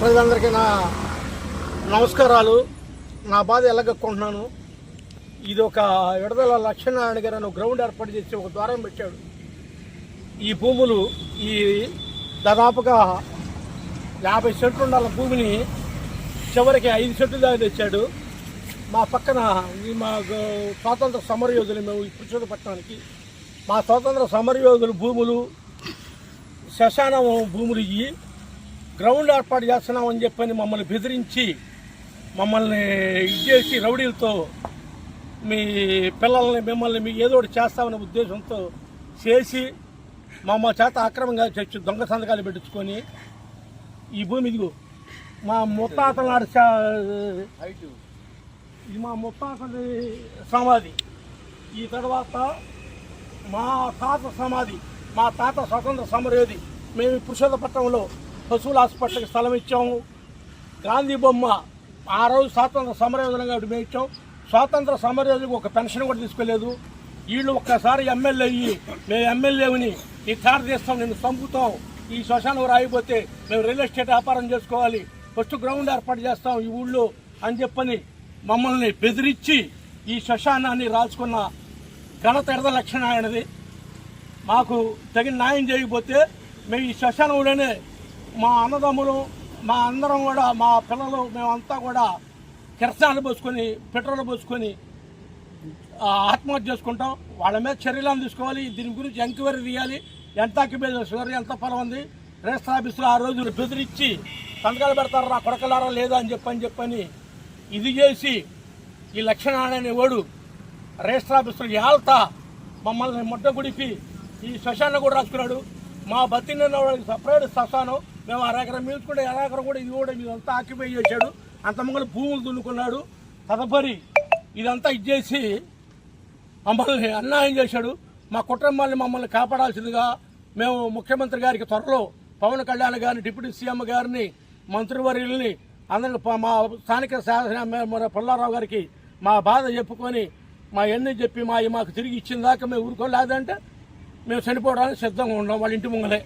ప్రజలందరికీ నా నమస్కారాలు. నా బాధ ఎలగక్కుంటున్నాను. ఇది ఒక విడదల లక్ష్మీనారాయణ గారు అని ఒక గ్రౌండ్ ఏర్పాటు చేసి ఒక ద్వారం పెట్టాడు. ఈ భూములు ఈ దాదాపుగా యాభై సెంట్లు ఉండాల భూమిని చివరికి ఐదు సెంట్లు దాకా తెచ్చాడు. మా పక్కన మా స్వాతంత్ర సమరయోధులు మేము ఇప్పుడు పట్టణానికి. మా స్వాతంత్ర సమరయోధులు భూములు శ్మశానం భూములు ఇవి గ్రౌండ్ ఏర్పాటు చేస్తున్నామని చెప్పని మమ్మల్ని బెదిరించి మమ్మల్ని ఇచ్చేసి రౌడీలతో మీ పిల్లల్ని మిమ్మల్ని మీ ఏదో ఒకటి చేస్తామనే ఉద్దేశంతో చేసి మమ్మ చేత అక్రమంగా చచ్చి దొంగ సంతకాలు పెట్టించుకొని ఈ భూమి ఇదిగో మా ముత్తాతల నాడు ఇది మా ముత్తాతది సమాధి. ఈ తర్వాత మా తాత సమాధి మా తాత స్వతంత్ర సమరేది మేము పురుషోత్తపట్నంలో పశువుల హాస్పిటల్కి స్థలం ఇచ్చాము. గాంధీ బొమ్మ ఆ రోజు స్వాతంత్ర సమరయోధన కాబట్టి మేము ఇచ్చాం. స్వాతంత్ర సమరయోధులకు ఒక పెన్షన్ కూడా తీసుకోలేదు వీళ్ళు ఒక్కసారి ఎమ్మెల్యే అయ్యి మేము ఎమ్మెల్యేని ఈ తాట తీస్తాం నేను చంపుతాం ఈ శ్మశానం రాయిపోతే మేము రియల్ ఎస్టేట్ వ్యాపారం చేసుకోవాలి. ఫస్ట్ గ్రౌండ్ ఏర్పాటు చేస్తాం ఈ ఊళ్ళో అని చెప్పని మమ్మల్ని బెదిరించి ఈ శ్మశానాన్ని రాల్చుకున్న ఘనత ఎడద లక్షణ ఆయనది. మాకు తగిన న్యాయం చేయకపోతే మేము ఈ శ్మశానంలోనే మా అన్నదమ్ములు మా అందరం కూడా మా పిల్లలు మేమంతా కూడా కిరసనాలు పోసుకొని పెట్రోల్ పోసుకొని ఆత్మహత్య చేసుకుంటాం. వాళ్ళ మీద చర్యలను తీసుకోవాలి. దీని గురించి ఎంక్వైరీ తీయాలి. ఎంత అక్యుపేషన్ ఎంత పొలం ఉంది. రిజిస్టర్ ఆఫీసులో ఆ రోజు బెదిరించి సంతకాలు పెడతారు నా కొడకలారా లేదా అని చెప్పని చెప్పని ఇది చేసి ఈ లక్షణాన్ని ఓడు వాడు రిజిస్టర్ ఆఫీసులో ఏళ్తా మమ్మల్ని ముడ్డ గుడిపి ఈ శ్మశానం కూడా రాసుకున్నాడు. మా బతిన్న వాళ్ళకి సపరేట్ శ్మశానం. మేము అరెకరం మీల్చుకుంటే ఎకరం కూడా ఇది కూడా ఇదంతా ఆక్యుపై చేశాడు. అంత ముంగల భూములు దున్నుకున్నాడు. తదుపరి ఇదంతా ఇచ్చేసి మమ్మల్ని అన్యాయం చేశాడు. మా కుటుంబాన్ని మమ్మల్ని కాపాడాల్సిందిగా మేము ముఖ్యమంత్రి గారికి త్వరలో పవన్ కళ్యాణ్ గారిని డిప్యూటీ సీఎం గారిని మంత్రివర్యుల్ని అందరికి మా స్థానిక శాసన పుల్లారావు గారికి మా బాధ చెప్పుకొని మా ఎన్ని చెప్పి మా మాకు తిరిగి ఇచ్చిన దాకా మేము ఊరుకోలేదంటే మేము చనిపోవడానికి సిద్ధంగా ఉన్నాం వాళ్ళ ఇంటి ముంగలే.